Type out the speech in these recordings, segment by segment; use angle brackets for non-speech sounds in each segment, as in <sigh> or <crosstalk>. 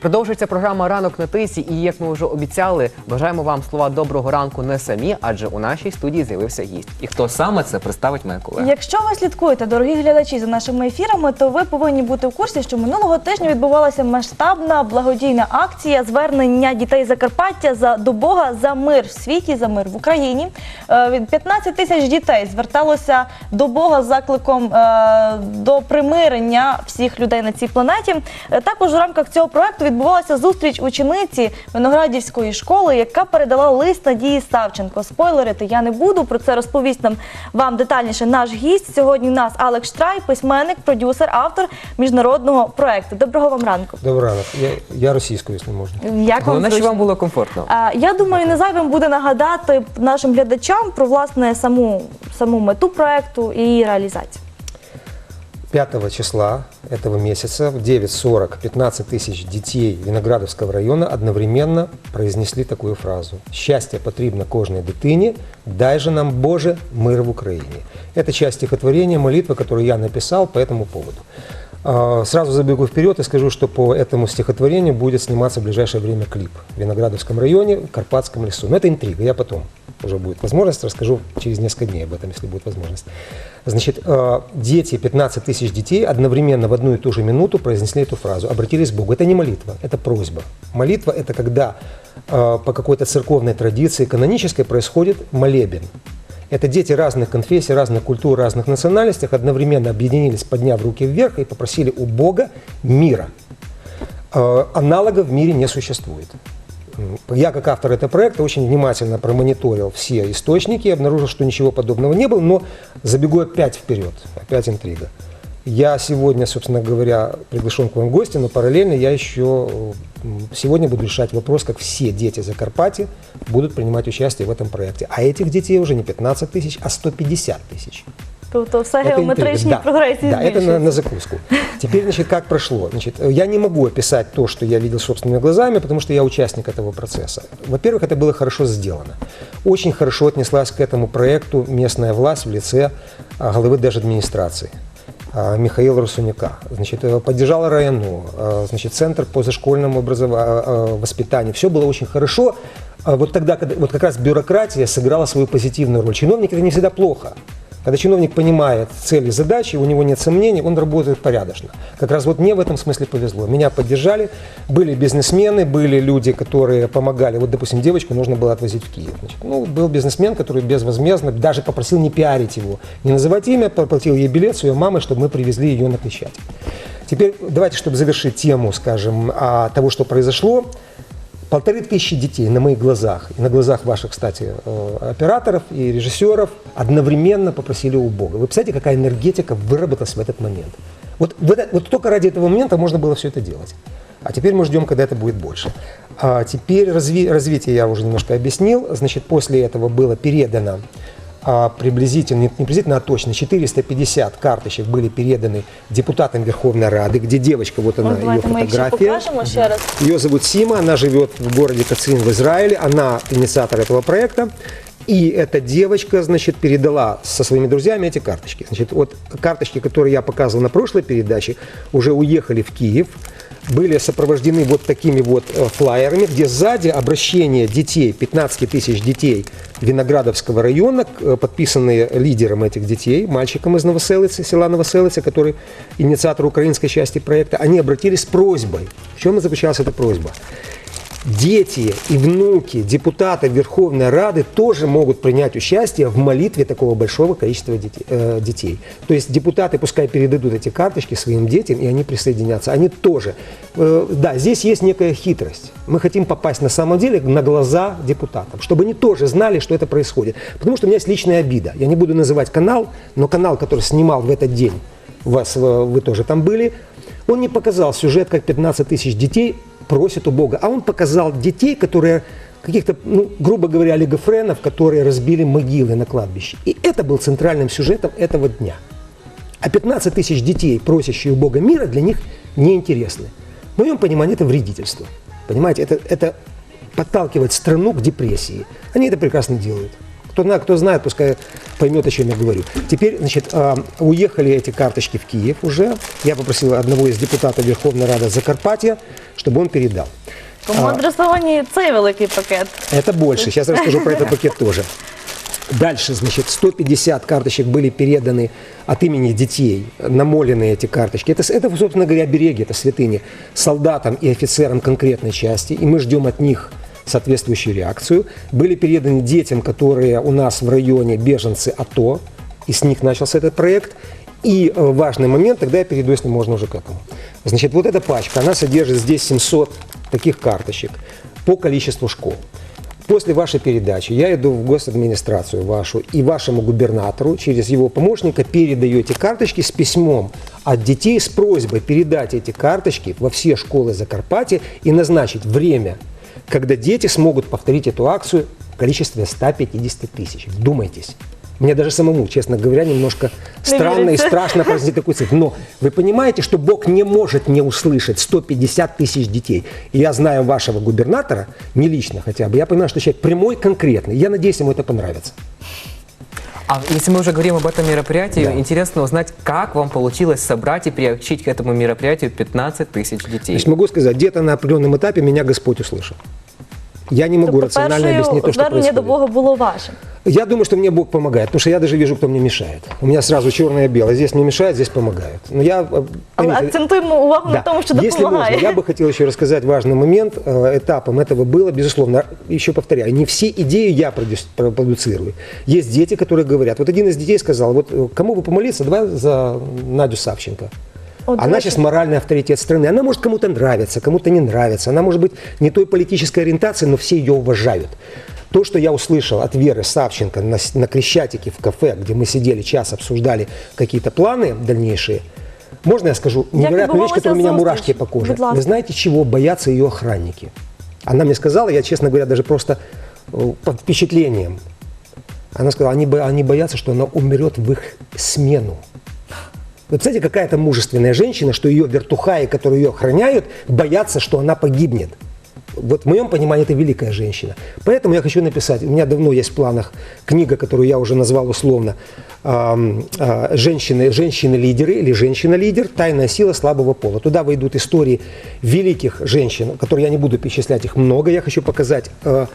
Продовжується програма Ранок на тисі. І як ми вже обіцяли, бажаємо вам слова доброго ранку не самі, адже у нашій студії з'явився гість. І хто саме це представить моя колега? Якщо ви слідкуєте, дорогі глядачі, за нашими ефірами, то ви повинні бути в курсі, що минулого тижня відбувалася масштабна благодійна акція звернення дітей Закарпаття за до Бога за мир в світі, за мир в Україні. Е, від 15 тисяч дітей зверталося до Бога з закликом е, до примирення всіх людей на цій планеті. Е, Також в рамках цього проекту відбувалася зустріч учениці Виноградівської школи, яка передала лист Надії Савченко. Спойлерити я не буду. Про це розповість нам вам детальніше наш гість. Сьогодні у нас Алекс Штрай, письменник, продюсер, автор міжнародного проекту. Доброго вам ранку. Добрий ранок. Я, я російською, якщо можна. Як вам Головне, зручно? вам було комфортно. А, Я думаю, не зайвим буде нагадати нашим глядачам про власне саму саму мету проекту і її реалізацію. 5 числа этого месяца в 9.40 15 тысяч детей Виноградовского района одновременно произнесли такую фразу. «Счастье потрібно кожній дитині, дай же нам, Боже, мир в Украине». Это часть стихотворения, молитвы, которую я написал по этому поводу. А, Сразу забегу вперед и скажу, что по этому стихотворению будет сниматься в ближайшее время клип в Виноградовском районе, в Карпатском лесу. Но это интрига, я потом уже будет возможность, расскажу через несколько дней об этом, если будет возможность. Значит, э, дети, 15 тысяч детей одновременно в одну и ту же минуту произнесли эту фразу, обратились к Богу. Это не молитва, это просьба. Молитва – это когда э, по какой-то церковной традиции канонической происходит молебен. Это дети разных конфессий, разных культур, разных национальностей одновременно объединились, подняв руки вверх и попросили у Бога мира. Э, Аналогов в мире не существует. Я, как автор этого проекта, очень внимательно промониторил все источники и обнаружил, что ничего подобного не было, но забегу опять вперед, опять интрига. Я сегодня, собственно говоря, приглашен к вам в гости, но параллельно я еще сегодня буду решать вопрос, как все дети Закарпатья будут принимать участие в этом проекте. А этих детей уже не 15 тысяч, а 150 тысяч. Тобто все Это геометричні интрига. прогресії Да, да это на, збільшуються. на закуску. Теперь, значит, как прошло? Значит, я не могу описать то, что я видел собственными глазами, потому что я участник этого процесса. Во-первых, это было хорошо сделано. Очень хорошо отнеслась к этому проекту местная власть в лице а, главы держадминистрации. а, Михаила Русуняка. Значит, э, поддержала району, а, значит, Центр по зашкольному образованию, воспитанию. Все было очень хорошо. А Вот тогда, когда, вот как раз бюрократия сыграла свою позитивную роль. Чиновники это не всегда плохо. Когда чиновник понимает цели задачи, у него нет сомнений, он работает порядочно. Как раз вот мне в этом смысле повезло. Меня поддержали, были бизнесмены, были люди, которые помогали. Вот, допустим, девочку нужно было отвозить в Киев. Значит, ну, был бизнесмен, который безвозмездно даже попросил не пиарить его, не называть имя, попросил ей билет с ее мамой, чтобы мы привезли ее на Крещатик. Теперь давайте, чтобы завершить тему, скажем, а, того, что произошло, Полторы тысячи детей на моих глазах, и на глазах ваших, кстати, э, операторов и режиссеров одновременно попросили у Бога. Вы представляете, какая энергетика выработалась в этот момент? Вот, это- вот только ради этого момента можно было все это делать. А теперь мы ждем, когда это будет больше. А теперь разви- развитие я уже немножко объяснил. Значит, после этого было передано а, приблизительно, не приблизительно, а точно 450 карточек были переданы депутатам Верховной Рады, где девочка, вот она, От ее фотография. Ее зовут Сима, она живет в городе Кацин в Израиле, она инициатор этого проекта. И эта девочка, значит, передала со своими друзьями эти карточки. Значит, вот карточки, которые я показывал на прошлой передаче, уже уехали в Киев, были сопровождены вот такими вот э, флаерами, где сзади обращение детей, 15 тысяч детей Виноградовского района, э, подписанные лидером этих детей, мальчиком из Новоселицы, села Новоселицы, который инициатор украинской части проекта, они обратились с просьбой. В чем заключалась эта просьба? Дети и внуки депутатов Верховной Рады тоже могут принять участие в молитве такого большого количества детей. э, детей. То есть депутаты пускай передадут эти карточки своим детям, и они присоединятся. Они тоже. Э, да, здесь есть некая хитрость. Мы хотим попасть на самом деле на глаза депутатам, чтобы они тоже знали, что это происходит. Потому что у меня есть личная обида. Я не буду называть канал, но канал, который снимал в этот день, вас, э, вы тоже там были, он не показал сюжет, как 15 тысяч детей просят у Бога, а он показал детей, которые каких-то, ну, грубо говоря, олигофренов, которые разбили могилы на кладбище. И это был центральным сюжетом этого дня. А 15 тысяч детей, просящие у Бога мира, для них неинтересны. В моем понимании это вредительство. Понимаете, это, это подталкивает страну к депрессии. Они это прекрасно делают. Кто, кто знает, пускай поймет, о чем я говорю. Теперь, значит, а, уехали эти карточки в Киев уже. Я попросил одного из депутатов Верховной Рады Закарпатья, чтобы он передал. Кому адресовані цей великий пакет? Это больше. Сейчас расскажу про этот пакет тоже. Дальше, значит, 150 карточек были переданы от имени детей, намоленные эти карточки. Это, это собственно говоря, обереги, это святыни, солдатам и офицерам конкретной части. И мы ждем от них соответствующую реакцию. Были переданы детям, которые у нас в районе беженцы АТО, и с них начался этот проект. И э, важный момент, тогда я перейду, если можно, уже к этому. Значит, вот эта пачка, она содержит здесь 700 таких карточек по количеству школ. После вашей передачи я иду в госадминистрацию вашу и вашему губернатору через его помощника передаю эти карточки с письмом от детей с просьбой передать эти карточки во все школы Закарпатья и назначить время, когда дети смогут повторить эту акцию в количестве 150 тысяч. Вдумайтесь. Мне даже самому, честно говоря, немножко странно и страшно произнести такую цифру. Но вы понимаете, что Бог не может не услышать 150 тысяч детей. И я знаю вашего губернатора, не лично хотя бы, я понимаю, что человек прямой, конкретный. Я надеюсь, ему это понравится. А если мы уже говорим об этом мероприятии, Да. интересно узнать, как вам получилось собрать и приобщить к этому мероприятию 15 тысяч детей. Значит, могу сказать, где-то на определенном этапе меня Господь услышал. Я не могу Тобто рационально объяснить то, что звернення до происходит. Бога було вашим. Я думаю, что мне Бог помогает, потому что я даже вижу, кто мне мешает. У меня сразу черное и белое. Здесь мне мешает, здесь помогает. Но я, э, Але поймите, акцентуємо увагу на Да. тому, що Если допомагає. можно, я бы хотел еще рассказать важный момент. Э, Этапом этого было, безусловно, еще повторяю, не все идеи я продюс- про- продуцирую. Есть дети, которые говорят. Вот один из детей сказал, вот э, кому бы помолиться, давай за Надю Савченко. От, до Она речі, сейчас моральный авторитет страны. Она может кому-то нравиться, кому-то не нравится. Она может быть не той политической ориентации, но все ее уважают. То, что я услышал от Веры Савченко на, на Крещатике в кафе, где мы сидели час, обсуждали какие-то планы дальнейшие, можно я скажу невероятную вещь, которая у меня мурашки по коже? Вы знаете, чего боятся ее охранники? Она мне сказала, я, честно говоря, даже просто э, под впечатлением. Она сказала, они, они боятся, что она умрет в их смену. Вы представляете, какая-то мужественная женщина, что ее вертухаи, которые ее охраняют, боятся, что она погибнет. Вот в моем понимании это великая женщина. Поэтому я хочу написать, у меня давно есть в планах книга, которую я уже назвал условно а, «Женщины, «Женщины-лидеры» или «Женщина-лидер. Тайная сила слабого пола». Туда войдут истории великих женщин, которые я не буду перечислять, их много. Я хочу показать э,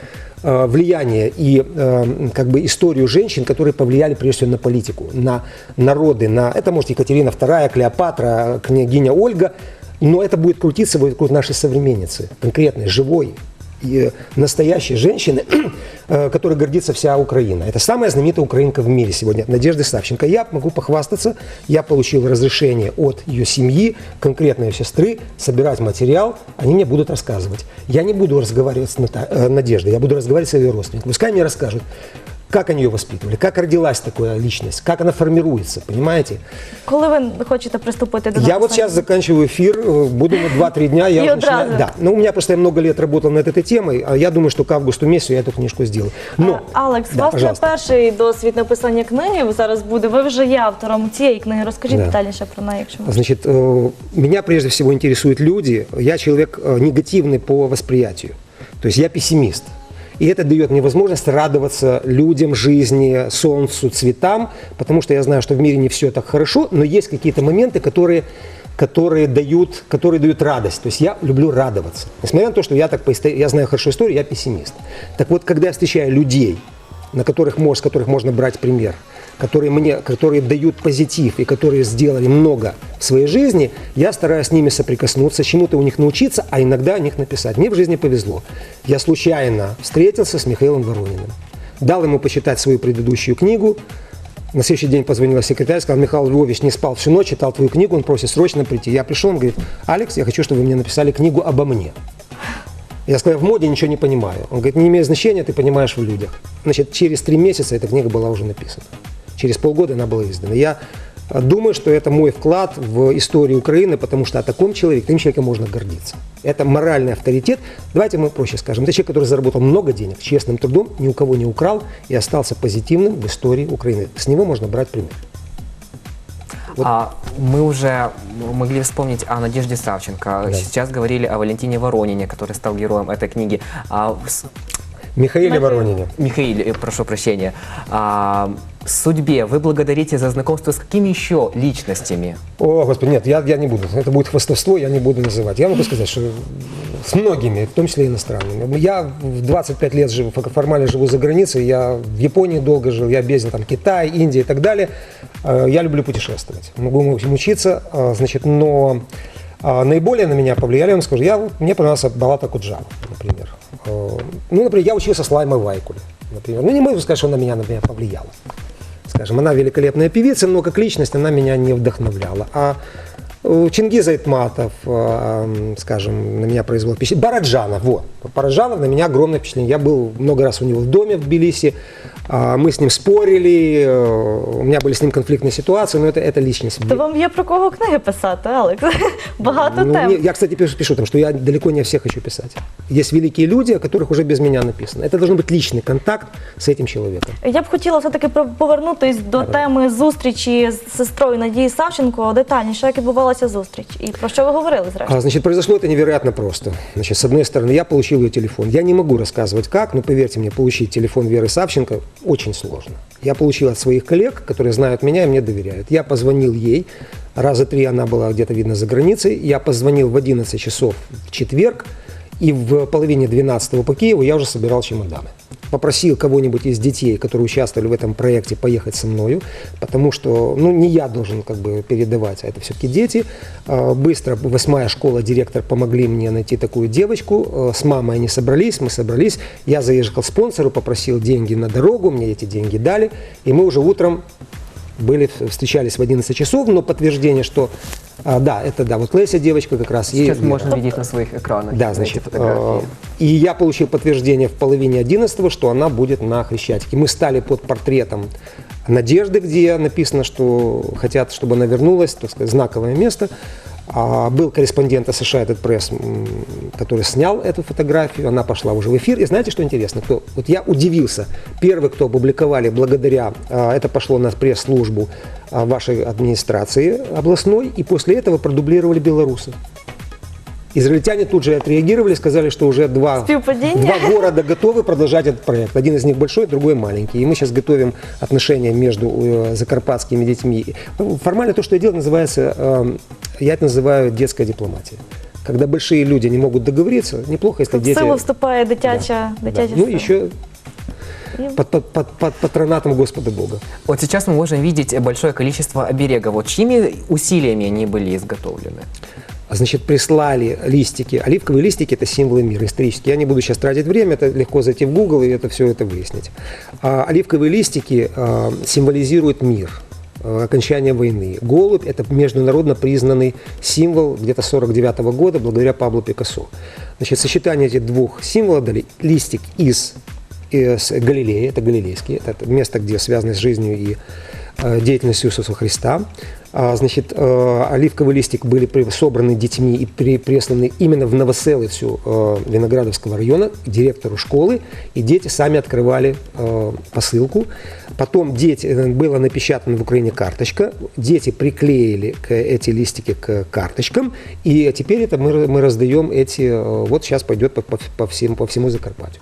э, влияние и э, как бы историю женщин, которые повлияли прежде всего на политику, на народы, на это может Екатерина II, Клеопатра, княгиня Ольга, но это будет крутиться вокруг нашей современницы, конкретной, живой, и, настоящей женщины, <clears throat> э, которой гордится вся Украина. Это самая знаменитая украинка в мире сегодня, Надежда Савченко. Я могу похвастаться, я получил разрешение от ее семьи, конкретно ее сестры, собирать материал, они мне будут рассказывать. Я не буду разговаривать с э, Надеждой, я буду разговаривать с ее родственниками. Пускай мне расскажут, как они ее воспитывали, как родилась такая личность, как она формируется, понимаете? Коли ви хочете приступити до Я вот написання? сейчас заканчиваю эфир, э, буду на 2-3 дня. Я И вот начинаю- одразу. Да, но у меня просто я много лет работал над этой темой, а я думаю, что к августу месяцу я эту книжку сделаю. Но, А, Алекс, у Да, вас не пожалуйста. перший досвід написання книги зараз буде. Ви вже є автором цієї книги. Розкажіть Да. детальніше про неї, якщо можна. Значит, э, меня прежде всего интересуют люди. Я человек э, негативный по восприятию. То есть я пессимист. И это дает мне возможность радоваться людям, жизни, солнцу, цветам, потому что я знаю, что в мире не все так хорошо, но есть какие-то моменты, которые, которые, дают, которые дают радость. То есть я люблю радоваться. Несмотря на то, что я, так, я знаю хорошо историю, я пессимист. Так вот, когда я встречаю людей, на которых, с которых можно брать пример, которые, мне, которые дают позитив и которые сделали много в своей жизни, я стараюсь с ними соприкоснуться, чему-то у них научиться, а иногда о них написать. Мне в жизни повезло. Я случайно встретился с Михаилом Ворониным. Дал ему почитать свою предыдущую книгу. На следующий день позвонила секретарь, сказал, Михаил Львович не спал всю ночь, читал твою книгу, он просит срочно прийти. Я пришел, он говорит, Алекс, я хочу, чтобы вы мне написали книгу обо мне. Я сказал, в моде ничего не понимаю. Он говорит, не имеет значения, ты понимаешь в людях. Значит, через три месяца эта книга была уже написана. Через полгода она была издана. Я э, думаю, что это мой вклад в историю Украины, потому что о таком человеке, таким человеком можно гордиться. Это моральный авторитет. Давайте мы проще скажем. Это человек, который заработал много денег, честным трудом, ни у кого не украл и остался позитивным в истории Украины. С него можно брать пример. Вот. А мы уже могли вспомнить о Надежде Савченко. Сейчас говорили о Валентине Воронине, который стал героем этой книги. А Михаиле Михаил. Воронине. Михаил, э, прошу прощения. А, судьбе вы благодарите за знакомство с какими еще личностями? О, Господи, нет, я, я не буду. Это будет хвастовство, я не буду называть. Я могу <laughs> сказать, что с многими, в том числе иностранными. Я в 25 лет живу, фо- формально живу за границей. Я в Японии долго жил, я объездил там Китай, Индия и так далее. Э, Я люблю путешествовать. Могу учиться, э, значит, но а, наиболее на меня повлияли, я вам скажу, я, мне понравился Балата Куджава, например. Э, Ну, например, я учился с Лаймой Вайкуле, например. Ну, не могу сказать, что она меня, например, повлияла скажем, она великолепная певица, но как личность она меня не вдохновляла. А э, Чингиз Айтматов, э, м, скажем, на меня произвел впечатление. Бараджанов, вот. Бараджанов на меня огромное впечатление. Я был много раз у него в доме в Тбилиси, а, мы с ним спорили, э, у меня были с ним конфликтные ситуации, но это, это личность. То вам є про кого книги писати, Алекс? <laughs> Багато Ну, тем. мне- я, кстати, пишу, пишу там, что я далеко не о всех хочу писать. Есть великие люди, о которых уже без меня написано. Это должен быть личный контакт с этим человеком. Я б хотіла все-таки про- повернутись до теми зустрічі з сестрою Надії Савченко. Детальніше, як відбувалася зустріч і про що ви говорили зрештою? А, значит, произошло это невероятно просто. Значит, с одной стороны, я получил ее телефон. Я не могу рассказывать как, но поверьте мне, получить телефон Веры Савченко очень сложно. Я получил от своих коллег, которые знают меня и мне доверяют. Я позвонил ей, раза три она была где-то, видно, за границей. Я позвонил в 11 часов в четверг, и в половине 12 по Киеву я уже собирал чемоданы. Попросил кого-нибудь из детей, которые участвовали в этом проекте, поехать со мною, потому что ну, не я должен как бы передавать, а это все-таки дети. А, Быстро восьмая школа, директор помогли мне найти такую девочку. А, С мамой они собрались, мы собрались. Я заехал спонсору, попросил деньги на дорогу, мне эти деньги дали, и мы уже утром были, встречались в 11 часов, но подтверждение, что а, да, это да, вот Леся девочка как раз. ей- Сейчас ей- можно видеть на своих экранах да, значит, э, и я получил подтверждение в половине одиннадцатого, что она будет на Хрещатике. Мы стали под портретом Надежды, где написано, что хотят, чтобы она вернулась, так сказать, знаковое место. А был корреспондент Associated Press, м, который снял эту фотографию, она пошла уже в эфир. И знаете, что интересно? Кто, вот я удивился. Первый, кто опубликовали благодаря, а, это пошло на пресс-службу а, вашей администрации областной, и после этого продублировали белорусы. Израильтяне тут же отреагировали, сказали, что уже два, два города готовы продолжать этот проект. Один из них большой, другой маленький. И мы сейчас готовим отношения между э, закарпатскими детьми. Ну, Формально то, что я делаю, называется, э, я это называю детская дипломатия. Когда большие люди не могут договориться, неплохо, если В дети... силу вступає дитяча, Да. дитяча Ну, сила. еще под, под- под- под патронатом Господа Бога. Вот сейчас мы можем видеть большое количество оберегов. Вот чьими усилиями они были изготовлены? А, Значит, прислали листики. Оливковые листики – это символы мира исторические. Я не буду сейчас тратить время, это легко зайти в Google и это все это выяснить. А оливковые листики а, символизируют мир, а, окончание войны. Голубь – это международно признанный символ где-то 49 года благодаря Пабло Пикассо. Значит, сочетание этих двух символов дали листик из, из Галилеи, это галилейский, это место, где связано с жизнью и э, деятельностью Иисуса Христа. А, Значит, э, оливковый листик были при- собраны детьми и при- присланы именно в Новоселицу э, Виноградовского района к директору школы, и дети сами открывали э, посылку. Потом дети, э, была напечатана в Украине карточка, дети приклеили к- эти листики к карточкам, и теперь это мы, мы раздаем эти, э, вот сейчас пойдет по, по, по всем, по всему Закарпатью.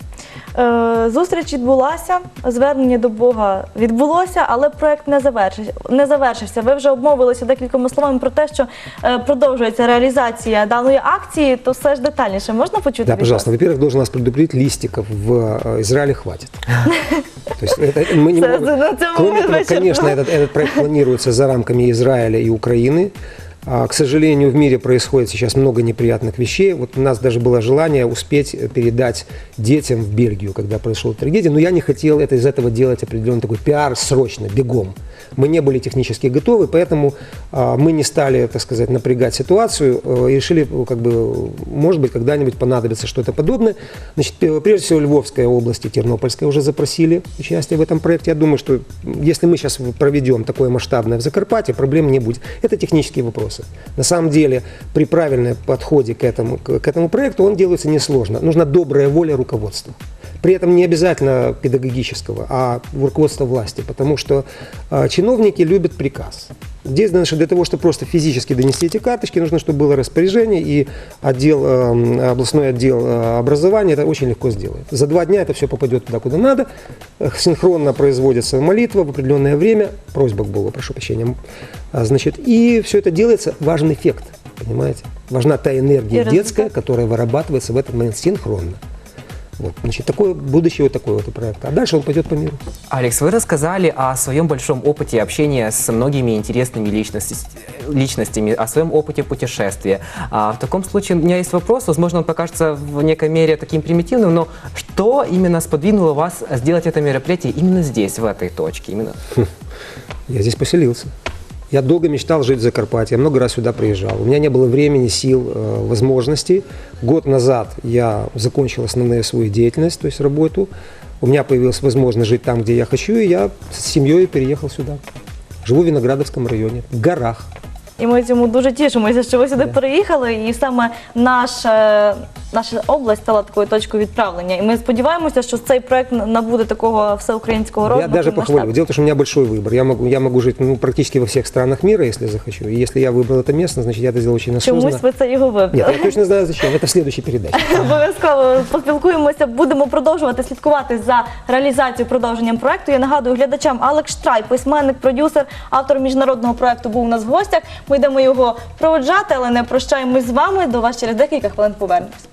Е, Зустріч відбулася, звернення до Бога відбулося, але проект не завершився. Не завершився. Ви вже обмовилися декількома словами про те, що е, продовжується реалізація даної акції. То все ж детальніше можна почути? Да, від пожалуйста. вас? Во-первых, должен вас предупредить, листиков в э, Израиле хватит. <laughs> То есть это мы не Це- можем- на цьому Кроме ми того, вичерпали. конечно, этот, этот проект планируется за рамками Израиля и Украины. А, К сожалению, в мире происходит сейчас много неприятных вещей. Вот у нас даже было желание успеть э, передать детям в Бельгию, когда произошла трагедия. Но я не хотел это, из этого делать определенный такой пиар срочно, бегом. Мы не были технически готовы, поэтому а, мы не стали, так сказать, напрягать ситуацию э, и решили, э, как бы, может быть, когда-нибудь понадобится что-то подобное. Значит, прежде всего, Львовская область и Тернопольская уже запросили участие в этом проекте. Я думаю, что если мы сейчас проведем такое масштабное в Закарпатье, проблем не будет. Это технические вопросы. На самом деле, при правильном подходе к этому, к, этому проекту, он делается несложно. Нужна добрая воля руководства. При этом не обязательно педагогического, а руководства власти, потому что э, чиновники любят приказ. Здесь, значит, для того, чтобы просто физически донести эти карточки, нужно, чтобы было распоряжение, и отдел, э, областной отдел э, образования это очень легко сделает. За два дня это все попадет туда, куда надо, синхронно производится молитва в определенное время, просьба к Богу, прошу прощения, А, значит, и все это делается, важен эффект, понимаете? Важна та И энергия результат. детская, которая вырабатывается в этот момент синхронно. Вот, значит, такое будущее вот такой вот у проекта. А дальше он пойдет по миру. Алекс, вы рассказали о своем большом опыте общения с многими интересными личности- личностями, о своем опыте путешествия. А в таком случае у меня есть вопрос, возможно, он покажется в некой мере таким примитивным, но что именно сподвинуло вас сделать это мероприятие именно здесь, в этой точке? Именно Я здесь поселился. Я долго мечтал жить в Закарпатье, я много раз сюда приезжал. У меня не было времени, сил, э, возможностей. Год назад я закончил основную свою деятельность, то есть работу. У меня появилась возможность жить там, где я хочу, и я с семьей переехал сюда. Живу в Виноградовском районе, в горах. І ми цьому дуже тішимося, що ви сюди приїхали, і саме наша, наша область стала такою точкою відправлення. І ми сподіваємося, що цей проект набуде такого всеукраїнського розвитку. Я даже і масштабу. похвалю. Дело в том, что у меня большой выбор. Я могу, я могу жить ну, практически во всех странах мира, если захочу. И если я выбрал это место, значит, я это сделал очень осознанно. Чомусь ви це його вибрали. Нет, я точно знаю зачем. Это в следующей <laughs> передаче. Обов'язково поспілкуємося, будемо продовжувати слідкувати за реалізацією продовженням проекту. Я нагадую глядачам Алекс Штрай, письменник, продюсер, автор міжнародного проекту був у нас в гостях. Ми йдемо його проводжати, але не прощаємось з вами. До вас через декілька хвилин повернемось.